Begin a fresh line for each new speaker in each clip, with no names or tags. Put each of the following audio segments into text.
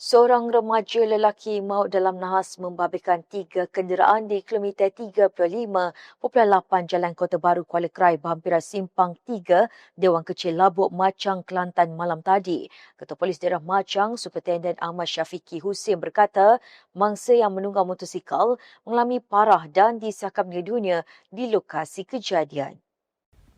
Seorang remaja lelaki maut dalam nahas membabitkan tiga kenderaan di kilometer 35.8 Jalan Kota Baru Kuala Krai berhampiran Simpang 3 Dewan Kecil Labuk Macang Kelantan malam tadi. Ketua Polis Daerah Macang, Superintendent Ahmad Syafiqi Husin berkata mangsa yang menunggang motosikal mengalami parah dan disahkan meninggal dunia di lokasi kejadian.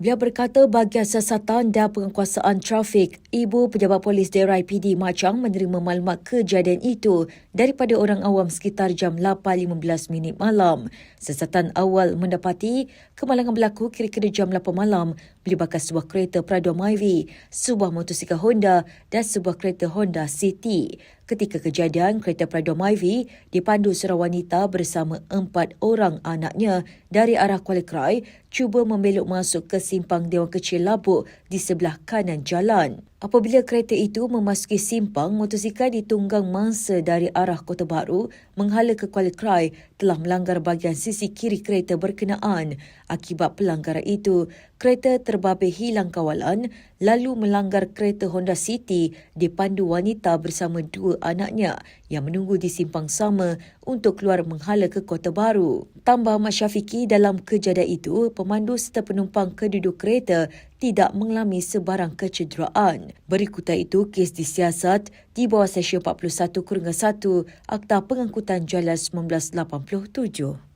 Beliau berkata bahagian siasatan dan penguasaan trafik, Ibu Pejabat Polis Daerah IPD Macang menerima maklumat kejadian itu daripada orang awam sekitar jam 8.15 minit malam. Siasatan awal mendapati kemalangan berlaku kira-kira jam 8 malam melibatkan sebuah kereta Prado Myvi, sebuah motosikal Honda dan sebuah kereta Honda City. Ketika kejadian, kereta Prado Myvi dipandu seorang wanita bersama empat orang anaknya dari arah Kuala Krai cuba membelok masuk ke simpang Dewan Kecil Labuk di sebelah kanan jalan. Apabila kereta itu memasuki simpang, motosikal ditunggang mangsa dari arah Kota Baru menghala ke Kuala Krai telah melanggar bahagian sisi kiri kereta berkenaan. Akibat pelanggaran itu, kereta terbabit hilang kawalan lalu melanggar kereta Honda City dipandu wanita bersama dua anaknya yang menunggu di simpang sama untuk keluar menghala ke Kota Baru. Tambah Ahmad Syafiqi dalam kejadian itu, pemandu serta penumpang keduduk kereta tidak mengalami sebarang kecederaan. Berikutan itu, kes disiasat di bawah Seksyen 41 Kurungan 1 Akta Pengangkutan Jalan 1987.